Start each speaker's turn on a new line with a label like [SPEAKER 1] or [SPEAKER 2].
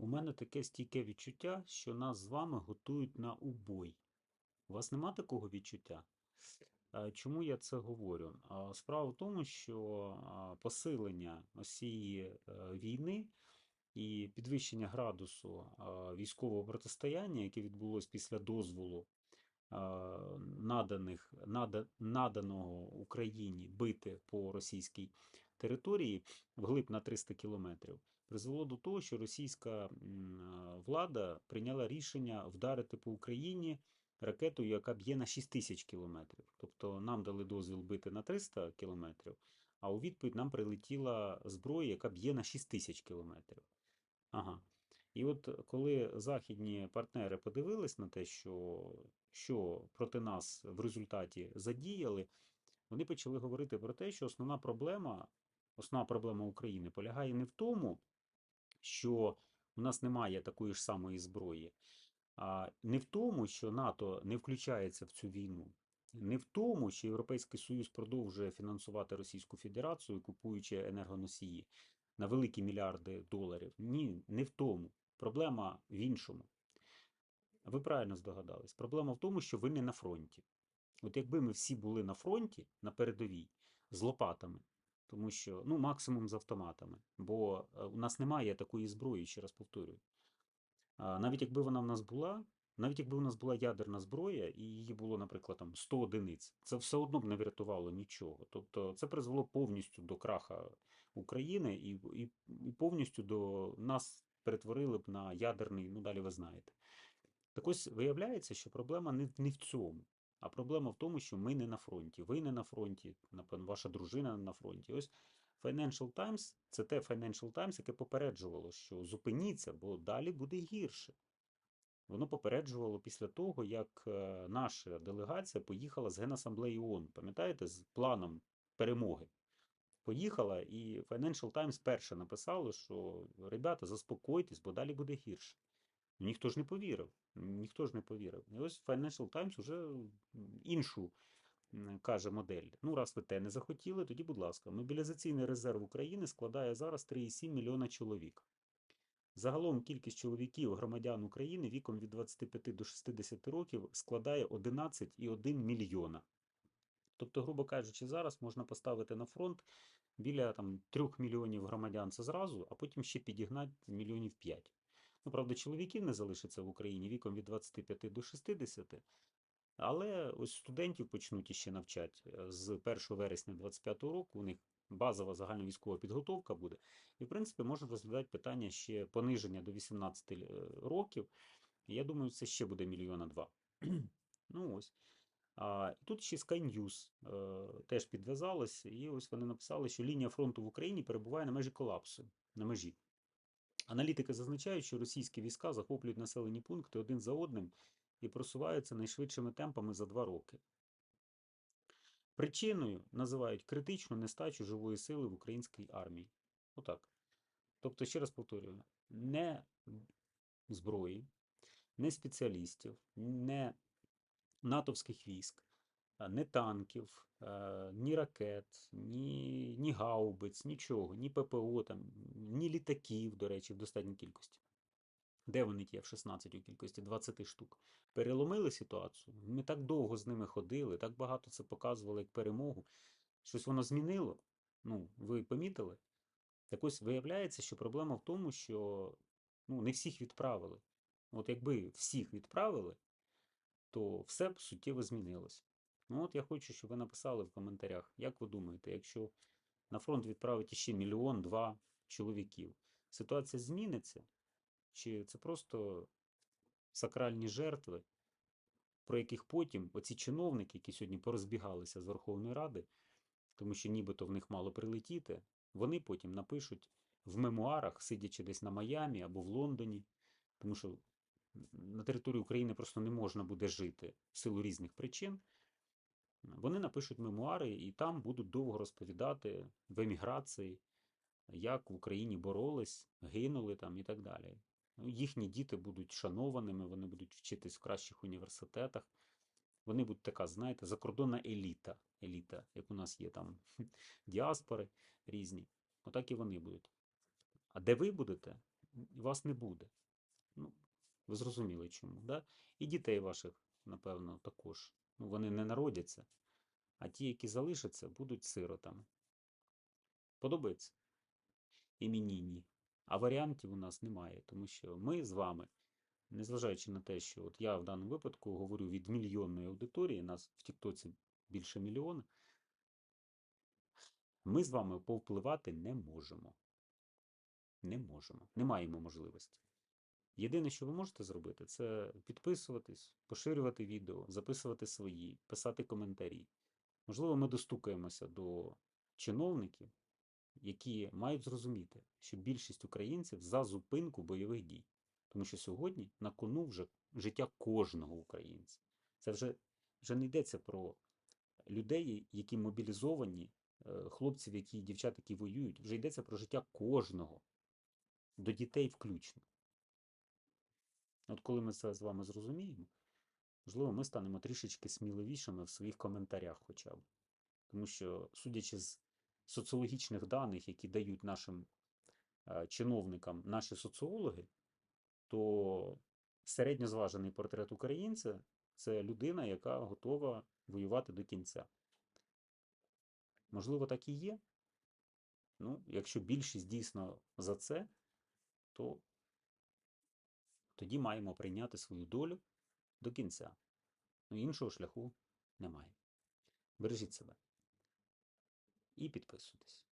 [SPEAKER 1] У мене таке стійке відчуття, що нас з вами готують на убой. У вас нема такого відчуття? Е, Чому я це говорю? Справа в тому, що посилення ось цієї е, війни і підвищення градусу військового протистояння, яке відбулось після дозволу наданих, нада, наданого Україні бити по російській території вглиб на 300 кілометрів, призвело до того, що російська влада прийняла рішення вдарити по Україні ракетою, яка б'є на 6 тисяч кілометрів. Тобто нам дали дозвіл бити на 300 кілометрів, а у відповідь нам прилетіла зброя, яка б'є на 6 тисяч кілометрів. Ага. І от коли західні партнери подивились на те, що, що проти нас в результаті задіяли, вони почали говорити про те, що основна проблема, основна проблема України полягає не в тому, що у нас немає такої ж самої зброї, не в тому, що НАТО не включається в цю війну, не в тому, що Європейський Союз продовжує фінансувати Російську Федерацію, купуючи енергоносії на великі мільярди доларів. Ні, не в тому. Проблема в іншому. Ви правильно здогадались. Проблема в тому, що ви не на фронті. От якби ми всі були на фронті, на передовій, з лопатами, тому що, ну, максимум з автоматами, бо е, у нас немає такої зброї, ще раз повторюю. Навіть якби вона в нас була, навіть якби у нас була ядерна зброя, і її було, наприклад, там 100 одиниць, це все одно б не врятувало нічого. Тобто це призвело повністю до краха України і, і, і повністю до нас перетворили б на ядерний, ну далі ви знаєте. Так ось виявляється, що проблема не, не в цьому, а проблема в тому, що ми не на фронті. Ви не на фронті, напевно, ваша дружина не на фронті. Ось Financial Times – це те Financial Times, яке попереджувало, що зупиніться, бо далі буде гірше. Воно попереджувало після того, як е, наша делегація поїхала з Генасамблеї ООН, пам'ятаєте, з планом перемоги. Поїхала, і Financial Times перше написало, що ребята, заспокойтесь, бо далі буде гірше. Ніхто ж не повірив. Ніхто ж не повірив. І ось Financial Times уже іншу каже модель. Ну, раз ви те не захотіли, тоді, будь ласка, мобілізаційний резерв України складає зараз 3,7 мільйона чоловік. Загалом кількість чоловіків громадян України віком від 25 до 60 років складає 11,1 мільйона. Тобто, грубо кажучи, зараз можна поставити на фронт біля там 3 мільйонів громадян це зразу, а потім ще підігнати мільйонів 5. Ну, правда, чоловіків не залишиться в Україні віком від 25 до 60, але ось студентів почнуть іще навчати е, з 1 вересня 2025 року. У них базова загальновійськова підготовка буде. І, в принципі, можна розглядати питання ще пониження до 18 е, років. Я думаю, це ще буде мільйона два. Ну ось. А, тут ще Sky News е, теж підв'язалось, і ось вони написали, що лінія фронту в Україні перебуває на межі колапсу. На межі. Аналітики зазначають, що російські війська захоплюють населені пункти один за одним і просуваються найшвидшими темпами за два роки. Причиною називають критичну нестачу живої сили в українській армії. Отак. Тобто, ще раз повторюю, не зброї, не спеціалістів, не натовських військ, а не танків, е, ні ракет, ні, ні гаубиць, нічого, ні ППО, там, ні літаків, до речі, в достатній кількості. Де вони ті F-16 у кількості 20 штук? Переломили ситуацію. Ми так довго з ними ходили, так багато це показували як перемогу. Щось воно змінило. Ну, ви помітили? Так ось виявляється, що проблема в тому, що ну, не всіх відправили. От якби всіх відправили, то все б суттєво змінилось. Ну от я хочу, щоб ви написали в коментарях, як ви думаєте, якщо на фронт відправити ще мільйон-два чоловіків, ситуація зміниться? Чи це просто сакральні жертви, про яких потім оці чиновники, які сьогодні порозбігалися з Верховної Ради, тому що нібито в них мало прилетіти, вони потім напишуть в мемуарах, сидячи десь на Майамі або в Лондоні, тому що на території України просто не можна буде жити в силу різних причин. Вони напишуть мемуари і там будуть довго розповідати в еміграції, як в Україні боролись, гинули там і так далі. Ну, Їхні діти будуть шанованими, вони будуть вчитись в кращих університетах. Вони будуть така, знаєте, закордонна еліта, еліта, як у нас є там діаспори різні. Отак і вони будуть. А де ви будете? вас не буде. Ну, ви зрозуміли чому, да? І дітей ваших, напевно, також. Ну, вони не народяться, а ті, які залишаться, будуть сиротами. Подобається? І мені ні. А варіантів у нас немає, тому що ми з вами, незважаючи на те, що от я в даному випадку говорю від мільйонної аудиторії, нас в Тіктоці більше мільйона, ми з вами повпливати не можемо. Не можемо. Не маємо можливості. Єдине, що ви можете зробити, це підписуватись, поширювати відео, записувати свої, писати коментарі. Можливо, ми достукаємося до чиновників, які мають зрозуміти, що більшість українців за зупинку бойових дій. Тому що сьогодні на кону вже життя кожного українця. Це вже, вже не йдеться про людей, які мобілізовані, е, хлопців, які дівчат, які воюють. Вже йдеться про життя кожного, до дітей включно. От коли ми це з вами зрозуміємо, можливо, ми станемо трішечки сміливішими в своїх коментарях хоча б. Тому що, судячи з соціологічних даних, які дають нашим е, чиновникам наші соціологи, то середньозважений портрет українця це людина, яка готова воювати до кінця. Можливо, так і є. Ну, якщо більшість дійсно за це, то тоді маємо прийняти свою долю до кінця. Ну, іншого шляху немає. Бережіть себе і підписуйтесь.